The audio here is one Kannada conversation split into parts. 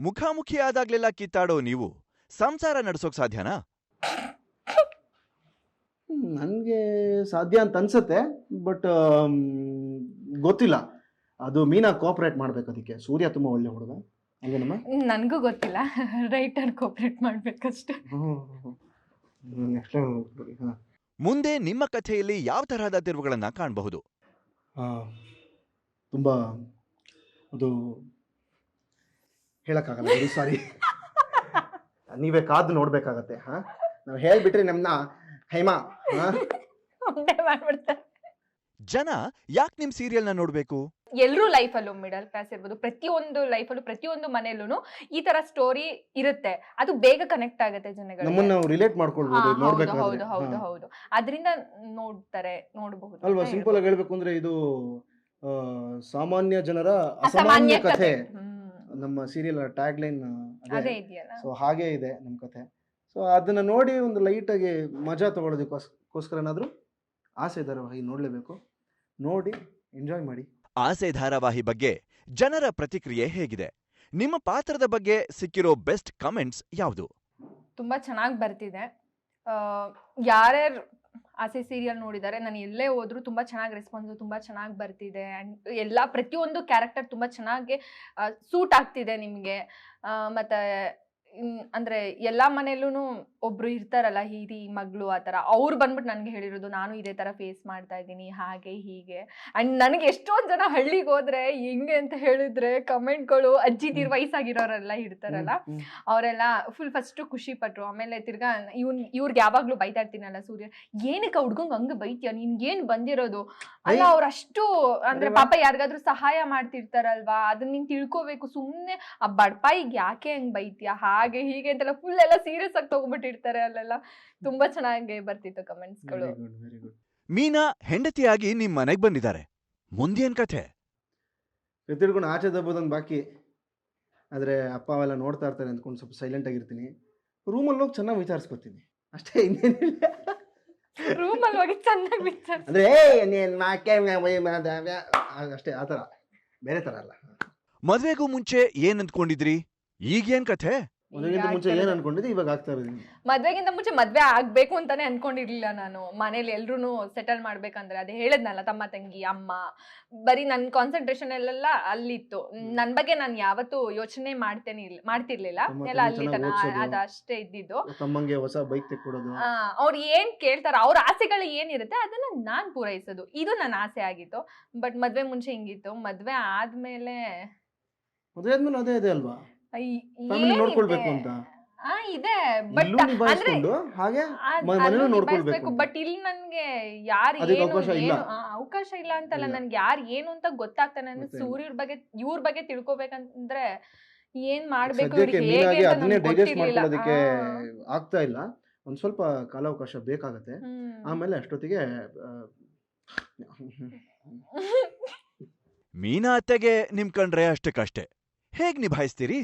ಮುಖಾಮುಖಿ ಆದಾಗ್ಲೆಲ್ಲ ಕಿತ್ತಾಡೋ ನೀವು ಸಂಸಾರ ನಡ್ಸೋಕ್ ಸಾಧ್ಯನಾ? ನನಗೆ ಸಾಧ್ಯ ಅಂತ ಅನ್ಸುತ್ತೆ ಬಟ್ ಗೊತ್ತಿಲ್ಲ. ಅದು ಮೀನಾ ಕೋಆಪರೇಟ್ ಮಾಡ್ಬೇಕು ಅದಕ್ಕೆ. ಸೂರ್ಯ ತುಂಬ ಒಳ್ಳೆ ಹುಡುಗ. ಅಲ್ವೇನಮ್ಮ ನನಗೂ ಗೊತ್ತಿಲ್ಲ. Writer cooperate ಮಾಡ್ಬೇಕಷ್ಟೆ. ನೆಕ್ಸ್ಟ್ ಹಾಂ. ಮುಂದೆ ನಿಮ್ಮ ಕಥೆಯಲ್ಲಿ ಯಾವ ತರಹದ ತಿರುವುಗಳನ್ನ ಕಾಣಬಹುದು? ತುಂಬ ಅದು ಹೇಳಕ್ಕಾಗಲ್ಲ ಸಾರಿ ನೀವೇ ಕಾದು ನೋಡ್ಬೇಕಾಗತ್ತೆ ಹಾ? ನಾವು ಹೇಳ್ಬಿಟ್ರಿ ನಮ್ನ ಹೇಮಾ ಹಾ? ಒಂದೇ ಮಾಡ್ಬಿಡ್ತಾರೆ. ಜನ ಯಾಕೆ ನಿಮ್ ಸೀರಿಯಲ್ನ ನೋಡ್ಬೇಕು? ಎಲ್ಲರೂ ಲೈಫಲ್ಲೂ ಮಿಡಲ್ ಕ್ಲಾಸ್ ಇರ್ಬೋದು. ಪ್ರತಿಯೊಂದು ಲೈಫಲ್ಲೂ ಪ್ರತಿಯೊಂದು ಮನೆಯಲ್ಲೂ ಈ ತರ ಸ್ಟೋರಿ ಇರುತ್ತೆ. ಅದು ಬೇಗ ಕನೆಕ್ಟ್ ಆಗುತ್ತೆ ಜನಗಳು ನಮ್ಮನ್ನ ನಾವು ರಿಲೇಟ್ ಮಾಡ್ಕೊಳ್ಬೋದು ಹಾ, ಹೌದು ನೋಡ್ಬೇಕಾದ್ರೆ. ಹೌದು ಹೌದು ಹಾ. ಹೌದು ಅದರಿಂದ ನೋಡ್ತಾರೆ ನೋಡಬಹುದು. ಅಲ್ವಾ ಸಿಂಪಲ್ ಆಗಿ ಹೇಳ್ಬೇಕು ಅಂದ್ರೆ ಇದು ಆ, ಸಾಮಾನ್ಯ ಜನರ ಅಸಾಮಾನ್ಯ ಅಸಾಮಾನ್ಯ ಕಥೆ. ಕಥೆ. ಹ್ಮ್. ನಮ್ಮ ಸೀರಿಯಲ್ ಟ್ಯಾಗ್ ಲೈನ್ ಅದೇ. ಅದೇ ಇದೆಯಲ್ಲ? ಸೊ ಹಾಗೆ ಇದೆ ನಮ್ಮ ಕತೆ ಸೊ ಅದನ್ನ ನೋಡಿ ಒಂದು ಲೈಟಾಗಿ ಮಜಾ ತಗೊಳ್ಳೋದಕ್ಕೋಸ್ಕರ ಏನಾದರೂ ಆಸೆ ಧಾರಾವಾಹಿ ನೋಡಲೇಬೇಕು. ನೋಡಿ ಎಂಜಾಯ್ ಮಾಡಿ. ಆಸೆ ಧಾರಾವಾಹಿ ಬಗ್ಗೆ ಜನರ ಪ್ರತಿಕ್ರಿಯೆ ಹೇಗಿದೆ? ನಿಮ್ಮ ಪಾತ್ರದ ಬಗ್ಗೆ ಸಿಕ್ಕಿರೋ ಬೆಸ್ಟ್ ಕಮೆಂಟ್ಸ್ ಯಾವುದು? ತುಂಬಾ ಚೆನ್ನಾಗಿ ಬರ್ತಿದೆ. ಯಾರ್ಯಾರು ಆಸೆ ಸೀರಿಯಲ್ ನೋಡಿದ್ದಾರೆ ನಾನು ಎಲ್ಲೇ ಹೋದ್ರು ತುಂಬ ಚೆನ್ನಾಗಿ ರೆಸ್ಪಾನ್ಸ್ ತುಂಬ ಚೆನ್ನಾಗಿ ಬರ್ತಿದೆ. ಅಂಡ್ ಎಲ್ಲ ಪ್ರತಿಯೊಂದು ಕ್ಯಾರೆಕ್ಟರ್ ತುಂಬ ಚೆನ್ನಾಗಿ ಸೂಟ್ ಆಗ್ತಿದೆ ನಿಮಗೆ. ಮತ್ತೆ ಅಂದ್ರೆ ಎಲ್ಲಾ ಮನೇಲೂ ಒಬ್ರು ಇರ್ತಾರಲ್ಲ ಹಿರಿ ಮಗಳು ಆ ತರ ಅವ್ರು ಬಂದ್ಬಿಟ್ಟು ನನ್ಗೆ ಹೇಳಿರೋದು ನಾನು ಇದೇ ತರ ಫೇಸ್ ಮಾಡ್ತಾ ಇದ್ದೀನಿ ಹಾಗೆ ಹೀಗೆ. ಅಂಡ್ ನನಗೆ ಎಷ್ಟೊಂದ್ ಜನ ಹಳ್ಳಿಗೆ ಹೋದ್ರೆ ಹೆಂಗೆ ಅಂತ ಹೇಳಿದ್ರೆ ಕಮೆಂಟ್ಗಳು ಅಜ್ಜಿದಿರ್ ವಯಸ್ಸಾಗಿರೋರೆಲ್ಲ ಇರ್ತಾರಲ್ಲ. ಅವರೆಲ್ಲ ಫುಲ್ ಫಸ್ಟ್ ಖುಷಿ ಪಟ್ರು ಆಮೇಲೆ ತಿರ್ಗಾ ಇವ್ನ್ ಇವ್ರಿಗೆ ಯಾವಾಗ್ಲೂ ಬೈತಾ ಇರ್ತೀನಲ್ಲ ಸೂರ್ಯ ಏನಕ್ಕೆ ಹುಡ್ಗಂಗ್ ಹಂಗ ಬೈತೀಯ? ನಿನ್ಗೇನ್ ಬಂದಿರೋದು? ಅಲ್ಲ ಅವ್ರ ಅಷ್ಟು ಅಂದ್ರೆ ಪಾಪ ಯಾರಿಗಾದ್ರೂ ಸಹಾಯ ಮಾಡ್ತಿರ್ತಾರಲ್ವಾ? ಅದನ್ನ ನೀನ್ ತಿಳ್ಕೊಬೇಕು. ಸುಮ್ನೆ ಆ ಬಡ್ಪಾಯಿಗೆ ಯಾಕೆ ಹಂಗ್ ಬೈತೀಯ? ಹಾಗೆ ಹೀಗೆ ಅಂತೆಲ್ಲ ಫುಲ್ ಎಲ್ಲ ಸೀರಿಯಸ್ ಆಗಿ ತಗೊಂಡ್ಬಿಟ್ಟಿರ್ತಾರೆ ಅಲ್ಲೆಲ್ಲ. ತುಂಬಾ ಚೆನ್ನಾಗಿ ಬರ್ತಿತ್ತು ಕಮೆಂಟ್ಸ್ಗಳು ಗುಡ್ ವೆರಿ ಗುಡ್ ಮೀನಾ ಹೆಂಡತಿಯಾಗಿ ನಿಮ್ ಮನೆಗ್ ಬಂದಿದ್ದಾರೆ. ಮುಂದೇನ್ ಕಥೆ. ಎತ್ತಿಡ್ಕೊಂಡು ಆಚೆ ದಬ್ಬೋದೊಂದು ಬಾಕಿ. ಆದರೆ ಅಪ್ಪ ಅವೆಲ್ಲ ನೋಡ್ತಾ ಇರ್ತಾರೆ ಅಂದ್ಕೊಂಡು ಸ್ವಲ್ಪ ಸೈಲೆಂಟ್ ಆಗಿರ್ತೀನಿ. ರೂಮಲ್ಲಿ ಹೋಗಿ ಚೆನ್ನಾಗಿ ವಿಚಾರಿಸ್ಕೊತೀನಿ. ಅಷ್ಟೇ ಇನ್ನೇನಿಲ್ಲ. ರೂಮಲ್ಲಿ ಅಲ್ಲಿ ಹೋಗಿ ಚೆನ್ನಾಗಿ ವಿಚಾರ ಅಂದರೆ ನೀನು ಮಾಕೆ ಅಷ್ಟೇ ಆ ಥರ. ಬೇರೆ ಥರ ಅಲ್ಲ. ಮದುವೆಗೂ ಮುಂಚೆ ಏನು ಅಂದ್ಕೊಂಡಿದ್ರಿ? ಈಗೇನ್ ಕಥೆ? ಮದುವೆಗಿಂತ ಮುಂಚೆ ಏನು ಅನ್ಕೊಂಡಿದ್ದೆ? ಇವಾಗ ಆಗ್ತಾ ಇರೋದು ಮದ್ವೆಗಿಂತ ಮುಂಚೆ ಮದ್ವೆ ಆಗ್ಬೇಕು ಅಂತಾನೆ ಅನ್ಕೊಂಡಿರ್ಲಿಲ್ಲ ನಾನು. ಮನೇಲಿ ಎಲ್ರು ಸೆಟಲ್ ಮಾಡ್ಬೇಕಂದ್ರೆ ಅದೇ ಹೇಳದ್ನಲ್ಲ ತಮ್ಮ ತಂಗಿ ಅಮ್ಮ. ಬರೀ ನನ್ ಕಾನ್ಸಂಟ್ರೇಷನ್ ಎಲ್ಲ ಅಲ್ಲಿತ್ತು. ನನ್ ಬಗ್ಗೆ ನಾನು ಯಾವತ್ತೂ ಯೋಚನೆ ಮಾಡ್ತೇನೆ ಮಾಡ್ತಿರ್ಲಿಲ್ಲ. ಎಲ್ಲ ಅಲ್ಲಿ ಚೆನ್ನಾಗ್ ತನ ಓದ್ಸೋದು. ಅದ ಅಷ್ಟೇ ಇದ್ದಿದ್ದು. ತಮ್ಮಂಗೆ ಹೊಸ ಬೈಕ್ ತೆಕ್ಕೊಡೋದು. ಅವ್ರು ಏನ್ ಕೇಳ್ತಾರ ಅವ್ರ ಆಸೆಗಳು ಏನಿರುತ್ತೆ ಅದನ್ನ ನಾನ್ ಪೂರೈಸೋದು. ಇದು ನನ್ನ ಆಸೆ ಆಗಿತ್ತು. ಬಟ್ ಮದ್ವೆ ಮುಂಚೆ ಹಿಂಗಿತ್ತು. ಮದ್ವೆ ಆದ್ಮೇಲೆ ಮದ್ವೆ ಆದ್ಮೇಲೆ ಅದೇ ಇದೆ ಅಲ್ವಾ? ನೋಡ್ಕೊಳ್ಬೇಕು ಅಂತ ಆ ಇದೆ ಬಟ್ ಇಲ್ಲೂ ಅಂದ್ರೆ ನಿಭಾಯಿಸ್ಕೊಂಡು ಹಾಗೆ ಮ- ಮನೇಲೂ ನೋಡ್ಕೊಳ್ಬೇಕು ಅಂತ. ಬಟ್ ಇಲ್ಲಿ ನನ್ಗೆ ಯಾರು ಅದಕ್ಕೆ ಏನು ಅವಕಾಶ ಇಲ್ಲ. ಏನು- ಆ, ಅವಕಾಶ ಇಲ್ಲ ಅಂತಲ್ಲ ಇಲ್ಲ. ನನ್ಗೆ ಯಾರು ಏನು ಅಂತ ಗೊತ್ತಾಗ್ತಾನೆ ಅಂದ್ರೆ ಸೂರ್ಯರ ಬಗ್ಗೆ ಇವ್ರ ಬಗ್ಗೆ ತಿಳ್ಕೊಬೇಕಂದ್ರೆ ಏನ್ ಮಾಡ್ಬೇಕು ಸದ್ಯಕ್ಕೆ ಇವ್ರಿಗೆ ಹೇಗೆ ಮೀನಾಗಿ ಅಂತ ಅದನ್ನೇ ನನ್ಗೆ ಡೈಜೆಸ್ಟ್ ಗೊತ್ತಿರ್ಲಿಲ್ಲ. ಮಾಡ್ಕೊಳ್ಳೋದಕ್ಕೆ ಆ, ಆಗ್ತಾ ಇಲ್ಲ ಒಂದ್ ಸ್ವಲ್ಪ ಕಾಲಾವಕಾಶ ಬೇಕಾಗತ್ತೆ ಹ್ಮ್. ಆಮೇಲೆ ಅಷ್ಟೊತ್ತಿಗೆ ಆ, ಮೀನಾ ಅತ್ತೆಗೆ ನಿಮ್ ಕಂಡ್ರೆ ಅಷ್ಟಕ್ಕಷ್ಟೇ ಹೇಗ್ ನಿಭಾಯಿಸ್ತೀರಿ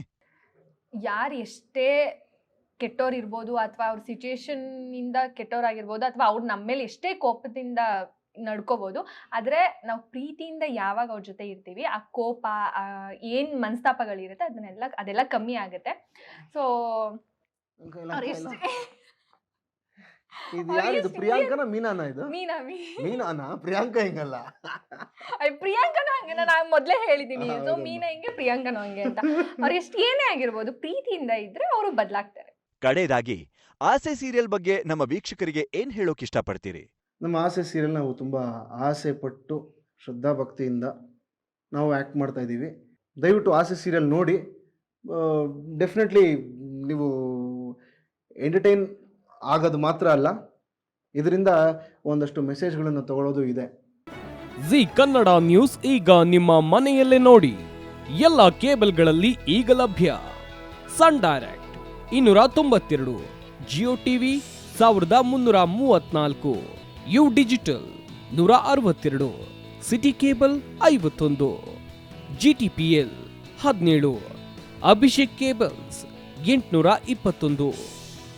ಯಾರು ಎಷ್ಟೇ ಕೆಟ್ಟೋರ್ ಇರ್ಬೋದು ಅಥವಾ ಅವ್ರ ಸಿಚುಯೇಷನ್ ಇಂದ ಕೆಟ್ಟೋರಾಗಿರ್ಬೋದು ಅಥವಾ ಅವ್ರು ನಮ್ಮ ಮೇಲೆ ಎಷ್ಟೇ ಕೋಪದಿಂದ ನಡ್ಕೋಬಹುದು ಆದರೆ ನಾವು ಪ್ರೀತಿಯಿಂದ ಯಾವಾಗ ಅವ್ರ ಜೊತೆ ಇರ್ತೀವಿ ಆ ಕೋಪ ಏನು ಏನ್ ಮನಸ್ತಾಪಗಳಿರುತ್ತೆ ಅದನ್ನೆಲ್ಲ ಅದೆಲ್ಲ ಕಮ್ಮಿ ಆಗುತ್ತೆ. ಸೊ ಇದು ಯಾರು ಯಾರಿದು? serious- ಪ್ರಿಯಾಂಕನ ಮೀನಾನ ಇದು? ಮೀನಾ ಮೀ ಮೀನಾನ? ಪ್ರಿಯಾಂಕ ಹಿಂಗಲ್ಲ? ಅಯ್ಯ, ಪ್ರಿಯಾಂಕನೂ ಹಂಗೆ. ನಾನು ಮೊದ್ಲೇ ಹೇಳಿದ್ದೀನಿ. ಸೊ ಮೀನಾ ಹಿಂಗೆ ಪ್ರಿಯಾಂಕನ ಹಂಗೆ ಅಂತ. ಅವ್ರು ಎಷ್ಟು ಏನೇ ಆಗಿರ್ಬೋದು ಪ್ರೀತಿಯಿಂದ ಇದ್ರೆ ಅವರು ಬದಲಾಗ್ತಾರೆ. ಕಡೆಯದಾಗಿ ಆಸೆ ಸೀರಿಯಲ್ ಬಗ್ಗೆ ನಮ್ಮ ವೀಕ್ಷಕರಿಗೆ ಏನ್ ಹೇಳೋಕ್ ಇಷ್ಟಪಡ್ತೀರಿ? ನಮ್ಮ ಆಸೆ ಸೀರಿಯಲ್ ನಾವು ತುಂಬಾ ಆಸೆ ಪಟ್ಟು ಶ್ರದ್ಧಾಭಕ್ತಿಯಿಂದ ನಾವು ಆಕ್ಟ್ ಮಾಡ್ತಾ ಇದ್ದೀವಿ. ದಯವಿಟ್ಟು ಆಸೆ ಸೀರಿಯಲ್ ನೋಡಿ. ಡೆಫಿನೆಟ್ಲಿ ನೀವು ಎಂಟರ್ಟೈನ್ ಆಗೋದು ಮಾತ್ರ ಅಲ್ಲ, ಇದರಿಂದ ಒಂದಷ್ಟು ಮೆಸೇಜ್ಗಳನ್ನು ತಗೊಳ್ಳೋದು ಇದೆ. ಜಿ ಕನ್ನಡ ನ್ಯೂಸ್ ಈಗ ನಿಮ್ಮ ಮನೆಯಲ್ಲೇ ನೋಡಿ. ಎಲ್ಲ ಕೇಬಲ್ಗಳಲ್ಲಿ ಈಗ ಲಭ್ಯ. ಸನ್ ಡೈರೆಕ್ಟ್ ಇನ್ನೂರ ತೊಂಬತ್ತೆರಡು, ಜಿಯೋ ಟಿವಿ ಸಾವಿರದ ಮುನ್ನೂರ ಮೂವತ್ನಾಲ್ಕು ಯು ಡಿಜಿಟಲ್ ನೂರ ಅರವತ್ತೆರಡು, ಸಿಟಿ ಕೇಬಲ್ ಐವತ್ತೊಂದು ಜಿ ಟಿ ಪಿ ಎಲ್ ಹದಿನೇಳು, ಅಭಿಷೇಕ್ ಕೇಬಲ್ಸ್ ಎಂಟುನೂರ ಇಪ್ಪತ್ತೊಂದು.